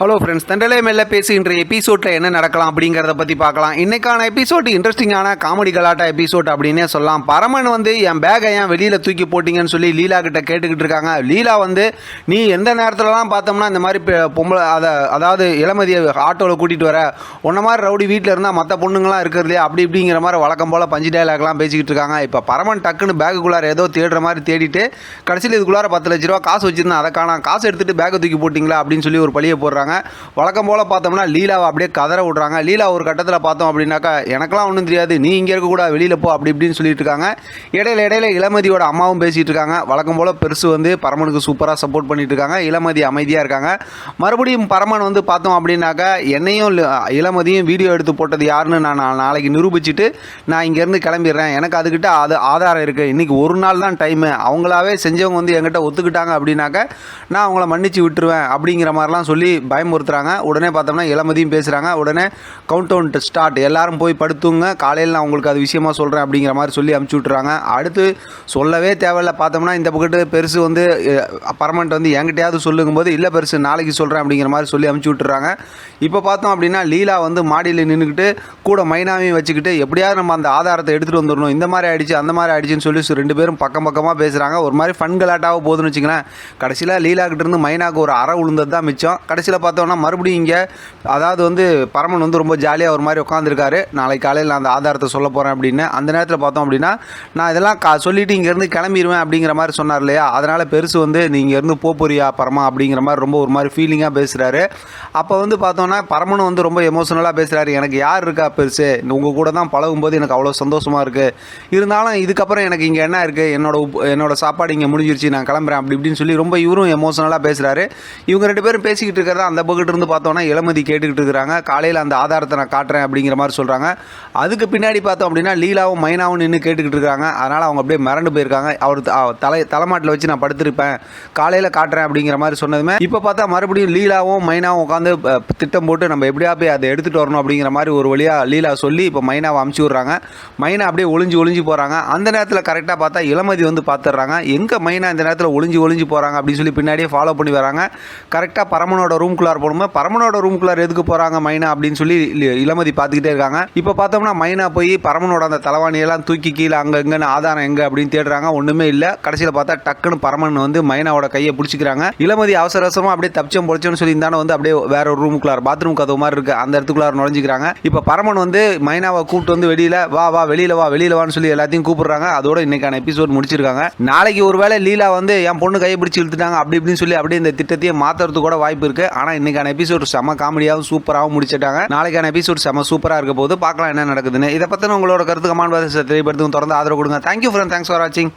Hello friends Thandalai மெல்ல பேசி இன்றைய எபிசோடில் என்ன நடக்கலாம் அப்படிங்கிறத பற்றி பார்க்கலாம். இன்றைக்கான எபிசோடு இன்ட்ரெஸ்டிங்கான காமெடி கலாட்டா எபிசோட் அப்படின்னே சொல்லலாம். பரமன் வந்து என் பேகை ஏன் வெளியில் தூக்கி போட்டிங்கன்னு சொல்லி லீலா கிட்ட கேட்டுக்கிட்டு இருக்காங்க. லீலா வந்து நீ எந்த நேரத்துலலாம் பார்த்தோம்னா இந்த மாதிரி பொம்பளை அதை அதாவது இளமதியை ஆட்டோவில் கூட்டிகிட்டு வர. உன்ன மாதிரி ரவுடி வீட்டில் இருந்தால் மற்ற பொண்ணுங்களாம் இருக்கிறதே அப்படி இப்படிங்கிற மாதிரி வழக்கம் போல் பஞ்சு டைலாக்லாம் பேசிக்கிட்டு இருக்காங்க. இப்போ பரமன் டக்குன்னு பேக்குக்குள்ளார ஏதோ தேடுற மாதிரி தேடிட்டு கடைசியில் இதுக்குள்ளார பத்து லட்ச ரூபா காசு வச்சிருந்தேன் அதை காணாம் காசு எடுத்துகிட்டு பேக்கை தூக்கி போட்டிங்களா? அப்படின்னு சொல்லி ஒரு பழியை போடுறாங்க. வழக்கம் போல் பார்த்தோம்னா லீலாவை அப்படியே கதற விட்றாங்க. லீலா ஒரு கட்டத்தில் பார்த்தோம் அப்படின்னாக்கா எனக்கெல்லாம் ஒன்றும் தெரியாது. நீ இங்கே இருக்கக்கூடாது வெளியில் போ. அப்படி இப்படின்னு சொல்லிட்டு இருக்காங்க. இடையில இடையில இளமதியோட அம்மாவும் பேசிகிட்டு இருக்காங்க. வழக்கம் போல் பெருசு வந்து பரமனுக்கு சூப்பராக சப்போர்ட் பண்ணிட்டு இருக்காங்க. இளமதி அமைதியாக இருக்காங்க. மறுபடியும் பரமன் வந்து பார்த்தோம் அப்படின்னாக்கா என்னையும் இளமதியும் வீடியோ எடுத்து போட்டது யாருன்னு நான் நாளைக்கு நிரூபிச்சுட்டு நான் இங்கேருந்து கிளம்பிடுறேன். எனக்கு அதுக்கிட்ட அது ஆதாரம் இருக்குது இன்றைக்கி ஒரு நாள் தான் டைமு அவங்களாவே செஞ்சவங்க வந்து என்கிட்ட ஒத்துக்கிட்டாங்க அப்படின்னாக்க நான் அவங்கள மன்னிச்சு விட்டுருவேன் அப்படிங்கிற மாதிரிலாம் சொல்லி பயமுறுத்துறாங்க. உடனே பார்த்தோம்னா இளமதியும் பேசுகிறாங்க உடனே கவுண்ட் டவுன் ஸ்டார்ட் எல்லாரும் போய் படுத்துங்க. காலையில் நான் உங்களுக்கு அது விஷயமா சொல்கிறேன் அப்படிங்கிற மாதிரி சொல்லி அமுச்சு விட்றாங்க அடுத்து சொல்லவே தேவையில்ல. பார்த்தோம்னா இந்த பக்கத்து பெருசு வந்து பர்மனெண்ட் வந்து என்கிட்டயாவது சொல்லுங்கும்போது இல்லை பெருசு நாளைக்கு சொல்கிறேன் அப்படிங்கிற மாதிரி சொல்லி அமுச்சு விட்டுறாங்க. இப்போ பார்த்தோம் அப்படின்னா லீலா வந்து மாடியில் நின்றுக்கிட்டு கூட மைனாவையும் வச்சுக்கிட்டு எப்படியாவது நம்ம அந்த ஆதாரத்தை எடுத்துகிட்டு வந்துடணும் இந்த மாதிரி ஆயிடுச்சு அந்த மாதிரி ஆயிடுச்சுன்னு சொல்லி ரெண்டு பேரும் பக்கம் பக்கமாக பேசுகிறாங்க ஒரு மாதிரி ஃபன் கலாட்டாக போகுதுன்னு வச்சுங்களேன் கடைசியில் லீலா கிட்ட மைனாக்கு ஒரு அரை உளுந்தது தான் மிச்சம். கடைசியில் பார்த்தோன்னா மறுபடியும் இங்கே அதாவது வந்து பரமன் வந்து ரொம்ப ஜாலியாக ஒரு மாதிரி உட்காந்துருக்காரு நாளைக்கு காலையில் நான் அந்த ஆதாரத்தை சொல்ல போகிறேன் அப்படின்னு. அந்த நேரத்தில் பார்த்தோம் அப்படின்னா நான் இதெல்லாம் கா சொல்லிவிட்டு இங்கேருந்து கிளம்பிடுவேன் அப்படிங்கிற மாதிரி சொன்னார் இல்லையா? அதனால் பெருசு வந்து நீ இங்கேருந்து போக போறியா பரமா அப்படிங்கிற மாதிரி ரொம்ப ஒரு மாதிரி ஃபீலிங்காக பேசுகிறாரு அப்போ வந்து பார்த்தோன்னா பரமனும் வந்து ரொம்ப எமோஷனலாக பேசுகிறாரு எனக்கு யார் இருக்கா பெருசு? உங்கள் கூட தான் பழகும்போது எனக்கு அவ்வளோ சந்தோஷமாக இருக்குது இருந்தாலும் இதுக்கப்புறம் எனக்கு இங்கே என்ன இருக்குது என்னோட உப் என்னோட சாப்பாடு இங்கே முடிஞ்சிருச்சு நான் கிளம்புறேன். அப்படி இப்படின்னு சொல்லி ரொம்ப இவரும் எமோஷனலாக பேசுகிறாரு இவங்க ரெண்டு பேரும் பேசிக்கிட்டு இருக்கிறதா அந்த பக்கத்து இருந்து பார்த்தோன்னா இளமதி கேட்டுக்கிட்டு இருக்கிறாங்க. காலையில் அந்த ஆதாரத்தை நான் காட்டுறேன் அப்படிங்கிற மாதிரி சொல்கிறாங்க அதுக்கு பின்னாடி பார்த்தோம் அப்படின்னா லீலாவும் மைனாவும் நின்று கேட்டுக்கிட்டு இருக்காங்க. அதனால் அவங்க அப்படியே மிரண்டு போயிருக்காங்க. அவர் தலை தலைமாட்டில் வச்சு நான் படுத்திருப்பேன். காலையில் காட்டுறேன் அப்படிங்கிற மாதிரி சொன்னதுமே இப்போ பார்த்தா மறுபடியும் லீலாவும் மைனாவும் உட்காந்து திட்டம் போட்டு நம்ம எப்படியா போய் அதை எடுத்துகிட்டு வரணும் அப்படிங்கிற மாதிரி ஒரு வழியாக லீலா சொல்லி இப்போ மைனாவை அமுச்சு விட்றாங்க. மைனா அப்படியே ஒளிஞ்சு ஒளிஞ்சு போகிறாங்க அந்த நேரத்தில் கரெக்டாக பார்த்தா இளமதி வந்து பார்த்துடுறாங்க எங்கே மைனா இந்த நேரத்தில் ஒளிஞ்சு ஒளிஞ்சு போகிறாங்க அப்படின்னு சொல்லி பின்னாடியே ஃபாலோ பண்ணி வராங்க. கரெக்டாக பரமனோட ரூம்குள்ளார் போகணுமா? பரமனோட ரூமுக்குள்ளார் எதுக்கு போகிறாங்க மைனா அப்படின்னு சொல்லி இளமதி பார்த்துக்கிட்டே இருக்காங்க. இப்போ பார்த்தோம்னா மைனா போய் பரமனோட அந்த தலைவாணியெல்லாம் தூக்கி கீழே அங்கே எங்கன்னு ஆதாரம் எங்கே அப்படின்னு தேடுறாங்க. ஒன்றுமே இல்லை. கடைசியில் பார்த்தா டக்குன்னு பரமன் வந்து மைனாவோட கையை பிடிச்சிக்கிறாங்க. இளமதி அவசர அவசரமாக அப்படியே தப்பிச்சம் பொழிச்சோன்னு சொல்லி இருந்தாலும் வந்து அப்படியே வேற ஒரு ரூமுக்குள்ளார் பாத்ரூம் கதவு மாதிரி இருக்கு. அந்த இடத்துக்குள்ளார நுழைஞ்சிக்கிறாங்க. இப்போ பரமன் வந்து மைனாவை கூப்பிட்டு வந்து வெளியில வா வா வெளியில வா வெளியில வான்னு சொல்லி எல்லாத்தையும் கூப்பிடுறாங்க. அதோட இன்னைக்கான எபிசோட் முடிச்சிருக்காங்க. நாளைக்கு ஒருவேளை லீலா வந்து என் பொண்ணு கையை பிடிச்சி இழுத்துட்டாங்க. அப்படி இப்படின்னு சொல்லி அப்படியே இந்த திட்டத்தையே மாத்துறது கூட வாய்ப்பு இருக்கு. ஆனால் இன்னைக்கான எபிசோட் செம காமெடியாகவும் சூப்பராகவும் முடிச்சிட்டாங்க. நாளைக்கான எபிசோட் செம சூப்பராக இருக்க போது பார்க்கலாம் என்ன நடக்குதுன்னு. இதை பற்றின உங்களோட கருத்து கமாண்ட் பாக்ஸ் தெரியப்படுத்தும் தொடர்ந்து ஆதரவு கொடுங்க. தேங்க்யூ ஃப்ரெண்ட் தேங்க்ஸ் ஃபார் வாட்சிங்